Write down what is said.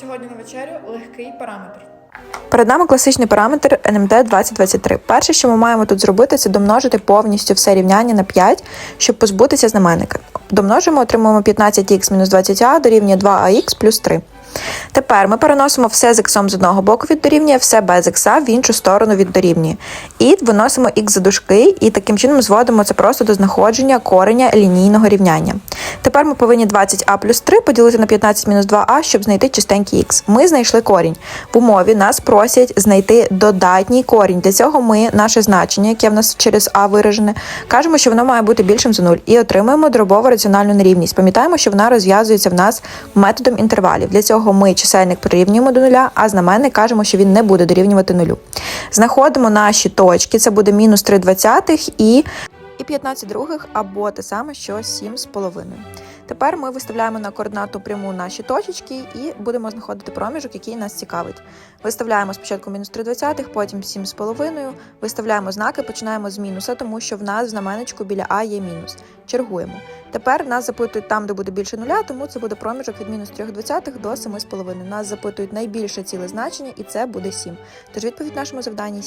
Сьогодні на вечерю легкий параметр. Перед нами класичний параметр NMD 2023. Перше, що ми маємо тут зробити, це домножити повністю все рівняння на 5, щоб позбутися знаменника. Домножимо, отримуємо 15х мінус 20а дорівнює 2ах плюс 3. Тепер ми переносимо все з іксом з одного боку від дорівнює, все без ікса в іншу сторону від дорівнює. І виносимо х за дужки, і таким чином зводимо це просто до знаходження кореня лінійного рівняння. Тепер ми повинні 20а плюс 3 поділити на 15 мінус 2а, щоб знайти чистенький х. Ми знайшли корінь. В умові нас просять знайти додатній корінь. Для цього ми наше значення, яке в нас через а виражене, кажемо, що воно має бути більшим за 0, і отримуємо дробову раціональну нерівність. Пам'ятаємо, що вона розв'язується в нас методом інтервалів. Для цього ми чисельник прирівнюємо до нуля, а знаменник кажемо, що він не буде дорівнювати нулю. Знаходимо наші точки, це буде мінус 3 двадцятих і і 15 других або те саме, що 7 з половиною. Тепер ми виставляємо на координату пряму наші точечки і будемо знаходити проміжок, який нас цікавить. Виставляємо спочатку мінус 3 двадцятих, потім 7 з половиною, виставляємо знаки, починаємо з мінуса, тому що в нас в знаменечку біля А є мінус. Чергуємо. Тепер нас запитують там, де буде більше нуля, тому це буде проміжок від мінус 3 двадцятих до 7 з половиною. Нас запитують найбільше ціле значення, і це буде 7. Тож відповідь нашому завданні